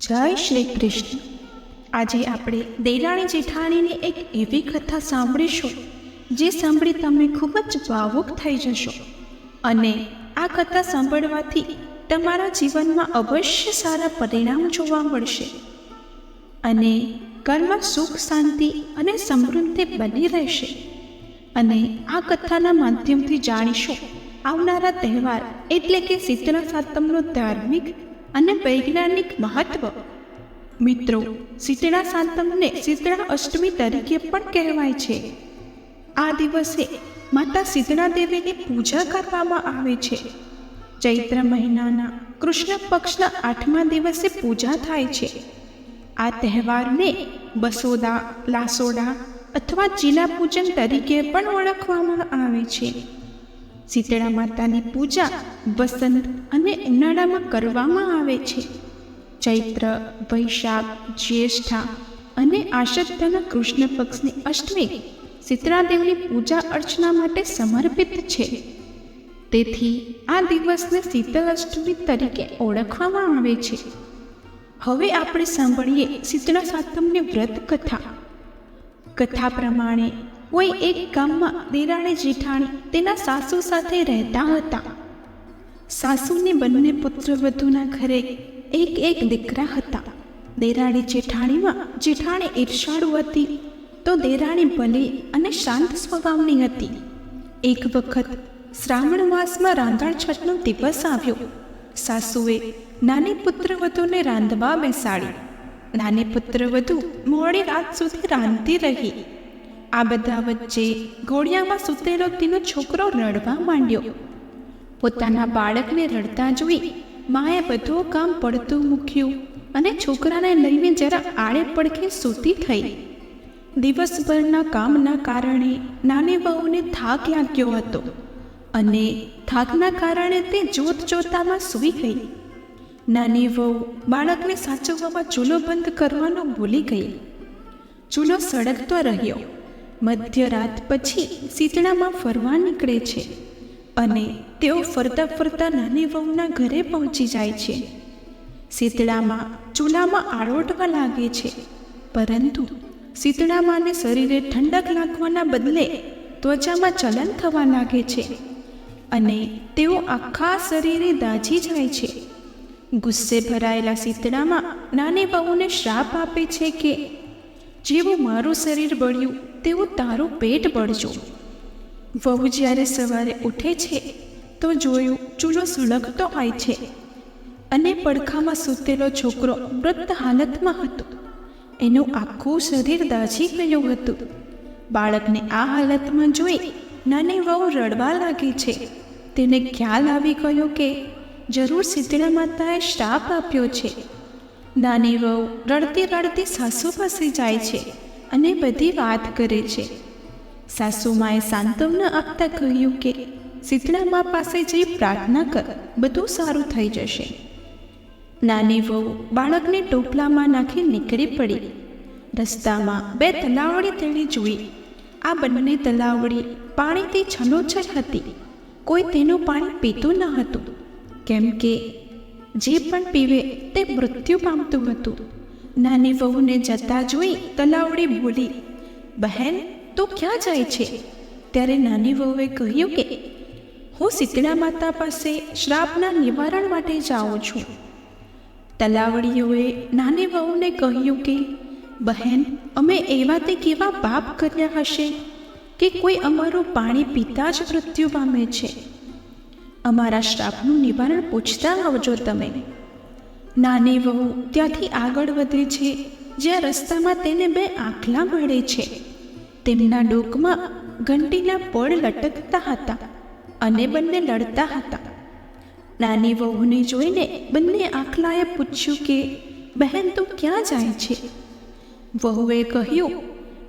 જય શ્રી કૃષ્ણ. આજે આપણે દેરાણી જેઠાણીની એક એવી કથા સાંભળીશું, જે સાંભળી તમે ખૂબ જ ભાવુક થઈ જશો. અને આ કથા સાંભળવાથી તમારા જીવનમાં અવશ્ય સારા પરિણામ જોવા મળશે. અને ઘરમાં સુખ, શાંતિ અને સમૃદ્ધિ બની રહેશે. અને આ કથાના માધ્યમથી જાણીશું, આવનારા તહેવાર એટલે કે શીતળા સાતમનો ધાર્મિક અને વૈજ્ઞાનિક મહત્વ. મિત્રો, શીતળા સાતમને શીતળા અષ્ટમી તરીકે પણ કહેવાય છે. આ દિવસે માતા શીતળા દેવીની પૂજા કરવામાં આવે છે. ચૈત્ર મહિનાના કૃષ્ણ પક્ષના આઠમા દિવસે પૂજા થાય છે. આ તહેવારને બસોદા, લાસોડા અથવા ચીલા પૂજન તરીકે પણ ઓળખવામાં આવે છે. શીતળા માતાની પૂજા વસંત અને ઉનાળામાં કરવામાં આવે છે. ચૈત્ર, વૈશાખ, જ્યેષ્ઠા અને આષાઢના કૃષ્ણ પક્ષની અષ્ટમી શીતળાદેવની પૂજા અર્ચના માટે સમર્પિત છે. તેથી આ દિવસને શીતળ અષ્ટમી તરીકે ઓળખવામાં આવે છે. હવે આપણે સાંભળીએ શીતળા સાતમની વ્રત કથા કથા પ્રમાણે કોઈ એક ગામમાં દેરાણી જેઠાણી તેના સાસુ સાથે રહેતા હતા. સાસુને બંને પુત્રવધુના ઘરે એક એક દીકરા હતા. દેરાણી જેઠાણીમાં જેઠાણી ઈર્ષાળુ હતી, તો દેરાણી ભલી અને શાંત સ્વભાવની હતી. એક વખત શ્રાવણ માસમાં રાંધણ છઠનો દિવસ આવ્યો. સાસુએ નાની પુત્રવધુને રાંધવા બેસાડી. નાની પુત્રવધુ મોડી રાત સુધી રાંધતી રહી. આ બધા વચ્ચે ઘોડિયામાં સૂતેલો તેનો છોકરો રડવા માંડ્યો. પોતાના બાળકને રડતા જોઈ માએ બધું કામ પડતું મૂક્યું અને છોકરાને લઈને જરા આડે પડખે સૂતી થઈ. દિવસભરના કામના કારણે નાની વહુને થાક લાગ્યો હતો અને થાકના કારણે તે જોત જોતામાં સૂઈ ગઈ. નાની વહુ બાળકને સાચવવામાં ચૂલો બંધ કરવાનો ભૂલી ગઈ. ચૂલો સળગતો રહ્યો. મધ્યરાત પછી શીતળામાં ફરવા નીકળે છે અને તેઓ ફરતા ફરતા નાની વહુના ઘરે પહોંચી જાય છે. શીતળામાં ચૂલામાં આળોટવા લાગે છે, પરંતુ શીતળામાને શરીરે ઠંડક લાગવાના બદલે ત્વચામાં ચલન થવા લાગે છે અને તેઓ આખા શરીરે દાઝી જાય છે. ગુસ્સે ભરાયેલા શીતળામાં નાની બહુને શ્રાપ આપે છે કે, જેવું મારું શરીર બળ્યું તેવું તારું પેટ બળજો. વહુ જ્યારે સવારે ઉઠે છે, તો જોયું ચૂલો સુલગતો હોય છે અને પડખામાં સૂતેલો છોકરો મૃત હાલતમાં હતો. એનું આખું શરીર દાઝી ગયું હતું. બાળકને આ હાલતમાં જોઈ નાની વહુ રડવા લાગી છે. તેને ખ્યાલ આવી ગયો કે જરૂર શીતળા માતાએ શ્રાપ આપ્યો છે. નાની વહુ રડતી રડતી સાસુ પાસે જાય છે. અને બધી વાત કરે છે. સાસુમાએ સાંત્વના આપતા કહ્યું કે શીતળામા પાસે જઈ પ્રાર્થના કર, બધું સારું થઈ જશે. નાની વહુ બાળકને ટોપલામાં નાખી નીકળી પડી. રસ્તામાં બે તલાવડી તેણે જોઈ. આ બંને તલાવડી પાણીથી છલોછલ હતી. કોઈ તેનું પાણી પીતું ન હતું. કેમ કે, જે પણ પીવે તે મૃત્યુ પામતું હતું. નાની વહુને જતા જોઈ તલાવડી બોલી, બહેન, તું ક્યાં જાય છે? ત્યારે નાની વહુએ કહ્યું કે, હું શીતળા માતા પાસે શ્રાપના નિવારણ માટે જાઉં છું. તલાવડીઓએ નાની વહુને કહ્યું કે, બહેન, અમે એવા તે કેવા પાપ કર્યા હશે કે કોઈ અમારું પાણી પીતા જ મૃત્યુ પામે છે. અમારા શ્રાપનું નિવારણ પૂછતા આવજો તમે. નાની વહુ ત્યાંથી આગળ વધે છે, જ્યાં રસ્તામાં તેને બે આંખલા મળે છે. તેમના ડોકમાં ઘંટીના પળ લટકતા હતા અને બંને લડતા હતા. નાની વહુને જોઈને બંને આંખલાએ પૂછ્યું કે, બહેન, તું ક્યાં જાય છે? વહુએ કહ્યું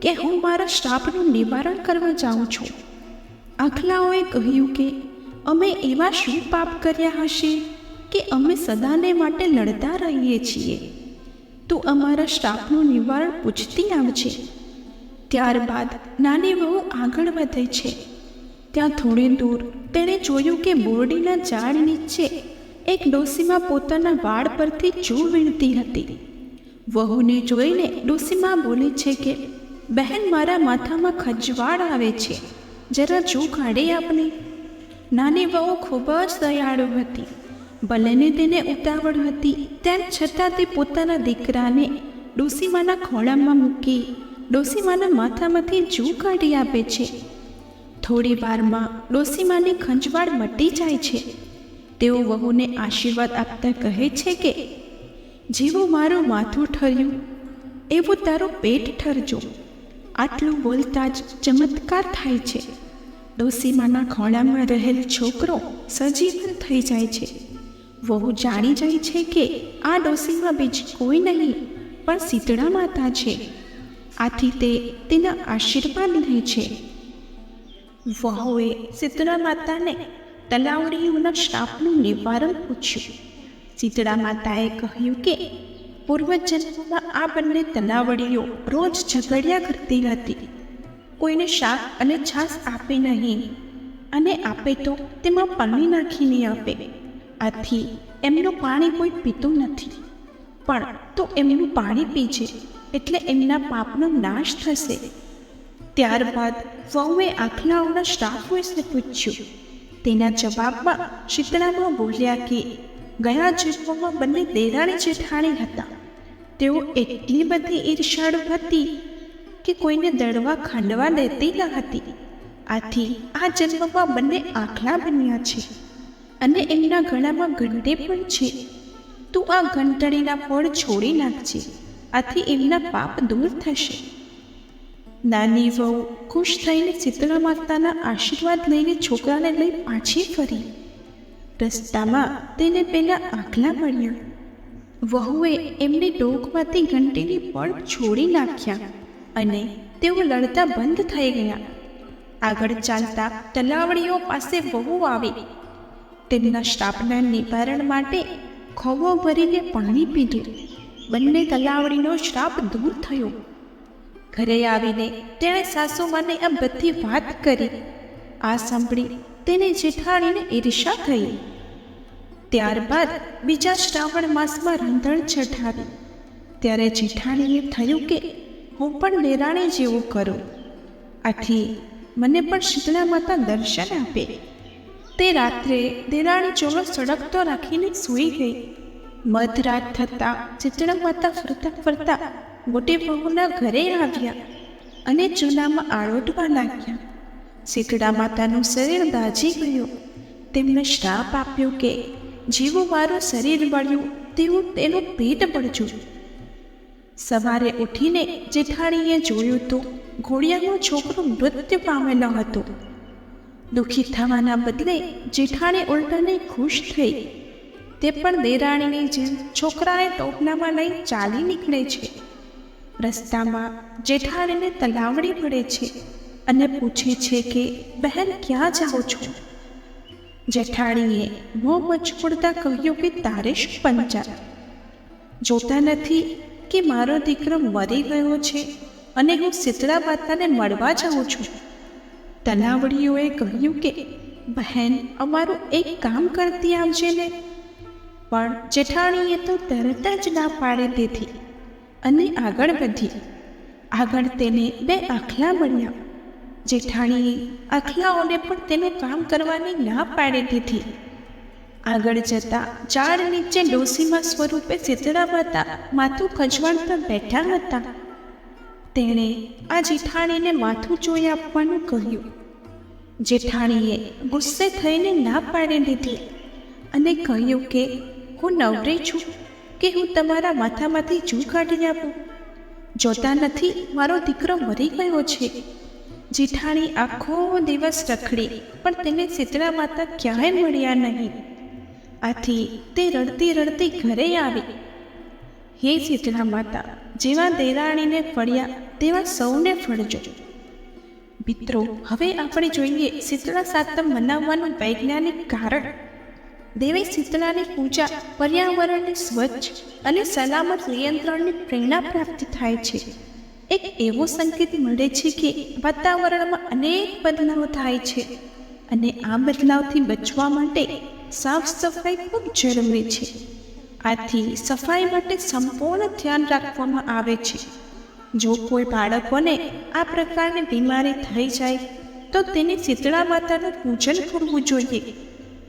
કે, હું મારા શ્રાપનું નિવારણ કરવા જાઉં છું. આંખલાઓએ કહ્યું કે, અમે એવા શું પાપ કર્યા હશે? કે અમે સદાને માટે લડતા રહીએ છીએ. તું અમારા શ્રાપનું નિવારણ પૂછતી આવજે. ત્યારબાદ નાની વહુ આગળ વધે છે. ત્યાં થોડી દૂર તેણે જોયું કે બોરડીના ઝાડ નીચે એક ડોસીમાં પોતાના વાળ પરથી જૂ વીણતી હતી. વહુને જોઈને ડોસીમાં બોલે છે કે, બહેન, મારા માથામાં ખજવાળ આવે છે. જરા જૂ કાઢે આપને. નાની વહુ ખૂબ જ દયાળુ હતી. ભલેને તેને ઉતાવળ હતી, તેમ છતાં તે પોતાના દીકરાને ડોસીમાના ખોળામાં મૂકી, ડોસીમાના માથામાંથી જૂ કાઢી આપે છે. થોડી વારમાં ડોસીમાની ખંજવાળ મટી જાય છે. તેઓ વહુને આશીર્વાદ આપતા કહે છે કે, જેવું મારું માથું ઠર્યું, એવું તારું પેટ ઠરજો. આટલું બોલતા જ ચમત્કાર થાય છે. ડોસીમાના ખોળામાં રહેલ છોકરો સજીવન થઈ જાય છે. વહુ જાણી જાય છે કે આ ડોસીમાં બીજી કોઈ નહીં, પણ શીતળા માતા છે. આથી તે તેના આશીર્વાદ લે છે. વહુએ શીતળા માતાને તલાવડીઓના શ્રાપનું નિવારણ પૂછ્યું. શીતળા માતાએ કહ્યું કે પૂર્વજન્મમાં આ બંને તલાવડીઓ રોજ ઝઘડ્યા કરતી હતી. કોઈને શાક અને છાશ આપે નહીં, અને આપે તો તેમાં પાણી નાખીને આપે. આથી એમનું પાણી કોઈ પીતું નથી. પણ તો એમનું પાણી પીજે, એટલે એમના પાપનો નાશ થશે. ત્યારબાદ વહુએ આખલાઓના શ્રાપ વિશે પૂછ્યું. તેના જવાબમાં શીતળામાં બોલ્યા કે, ગયા જન્મમાં બંને દેરાણી જેઠાણી હતા. તેઓ એટલી બધી ઈર્ષાળુ હતી કે કોઈને દળવા ખાંડવા દેતી ન હતી. આથી આ જન્મમાં બંને આખલા બન્યા છે. અને એમના ગળામાં ઘંટે પણ છે. તું આ ઘંટડીના ફળ છોડી નાખજે. આથી એમના પાપ દૂર થશે. નાની વહુ ખુશ થઈને શીતળા માતાના આશીર્વાદ લઈને છોકરાને લઈ પાછી ફરી. રસ્તામાં તેને પહેલાં આખલા મળ્યા. વહુએ એમની ડોકમાંથી ઘંટીની પળ છોડી નાખ્યા અને તેઓ લડતા બંધ થઈ ગયા. આગળ ચાલતા તલાવડીઓ પાસે વહુ આવી. તેમના શ્રાપના નિવારણ માટે ખોવો ભરીને પાણી પીધું. બંને તલાવડીનો શ્રાપ દૂર થયો. ઘરે આવીને તેણે સાસુમાને આ બધી વાત કરી. આ સાંભળી તેને જેઠાણીને ઈર્ષા થઈ. ત્યારબાદ બીજા શ્રાવણ માસમાં રંધણ ચઢાવી ત્યારે જેઠાણીએ થયું કે હું પણ નિરાણી જેવું કરું. આથી મને પણ શીતળા માતા દર્શન આપે. તે રાત્રે દેરાણી ચોલો સળગતો રાખીને સૂઈ ગઈ. મધરાત થતાં શીતળા માતા ફરતા ફરતા મોટી બહુના ઘરે આવ્યા અને ચૂલામાં આળોટવા લાગ્યા. શીતળા માતાનું શરીર દાજી ગયું. તેમને શ્રાપ આપ્યો કે જેવું મારું શરીર બળ્યું, તેવું તેનું પેટ બળજું. સવારે ઉઠીને જેઠાણીએ જોયું તો ઘોડિયાનો છોકરો મૃત્યુ પામેલો હતો. દુઃખી થવાના બદલે જેઠાણી ઉલટાને ખુશ થઈ. તે પણ દેરાણીની જેમ છોકરાને ટોપનામાં લઈ ચાલી નીકળે છે. રસ્તામાં જેઠાણીને તલાવડી પડે છે અને પૂછે છે કે, બહેન, ક્યાં જાઓ છો? જેઠાણીએ મોં મચકોડતા કહ્યું કે, તારે શું જોતા નથી કે મારો દીકરો મરી ગયો છે અને હું શીતળા માતાને મળવા જાઉં છું. તલાવડીઓએ કહ્યું કે, બહેન, અમારું એક કામ કરતી આવજે ને. પણ જેઠાણીએ તો તરત જ ના પાડી દીધી અને આગળ વધી. આગળ તેને બે આખલા મળ્યા. જેઠાણીએ આખલાઓને પણ તેનું કામ કરવાની ના પાડી દીધી. આગળ જતા ઝાડ નીચે ડોસીમાં સ્વરૂપે શીતળા માથું માથું પર બેઠા હતા. તેણે આ જેઠાણીને માથું જોઈ આપવાનું કહ્યું. જેઠાણીએ ગુસ્સે થઈને ના પાડી દીધી અને કહ્યું કે, હું નવરી છું કે હું તમારા માથામાંથી જૂ કાઢી આપું જોતા નથી મારો દીકરો મરી ગયો છે. જેઠાણી આખો દિવસ રખડી, પણ તેને શીતળા માતા ક્યાંય મળ્યા નહીં. આથી તે રડતી રડતી ઘરે આવી. હે શીતળા માતા, જેવા દેરાણીને ફળ્યા, તેવા સૌને ફળજો. મિત્રો, હવે આપણે જોઈએ શીતળા સાતમ મનાવવાનું વૈજ્ઞાનિક કારણ. દેવી શીતળાની પૂજા પર્યાવરણને સ્વચ્છ અને સલામત નિયંત્રણની પ્રેરણા પ્રાપ્ત થાય છે. એક એવો સંકેત મળે છે કે વાતાવરણમાં અનેક બદલાવ થાય છે અને આ બદલાવથી બચવા માટે સાફ સફાઈ ખૂબ જરૂરી છે. આથી સફાઈ માટે સંપૂર્ણ ધ્યાન રાખવામાં આવે છે. જો કોઈ બાળકોને આ પ્રકારની બીમારી થઈ જાય, તો તેને શીતળા માતાનું પૂજન કરવું જોઈએ.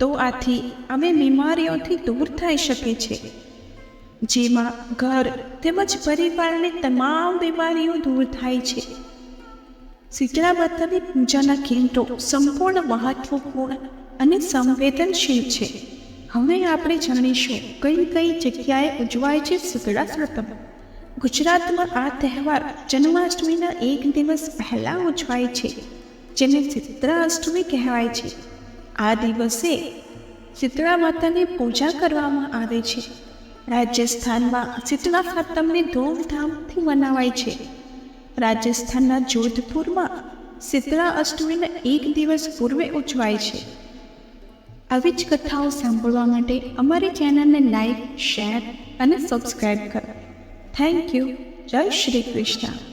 તો આથી અમે બીમારીઓથી દૂર થઈ શકે છે. જેમાં ઘર તેમજ પરિવારની તમામ બીમારીઓ દૂર થાય છે. શીતળા માતાની પૂજાના કેન્દ્રો સંપૂર્ણ મહત્વપૂર્ણ અને સંવેદનશીલ છે. હવે આપણે જાણીશું કઈ કઈ જગ્યાએ ઉજવાય છે શીતળા સાતમ ગુજરાતમાં આ તહેવાર જન્માષ્ટમીના એક દિવસ પહેલાં ઉજવાય છે, જેને શીતળા અષ્ટમી કહેવાય છે. આ દિવસે શીતળા માતાની પૂજા કરવામાં આવે છે. રાજસ્થાનમાં શીતળા ખાતમને ધૂમધામથી મનાવાય છે. રાજસ્થાનના જોધપુરમાં શીતળા અષ્ટમીના એક દિવસ પૂર્વે ઉજવાય છે. આવી જ કથાઓ સાંભળવા માટે અમારી ચેનલને લાઈક શેર અને સબસ્ક્રાઈબ કરો. થેન્ક યુ જય શ્રી કૃષ્ણ.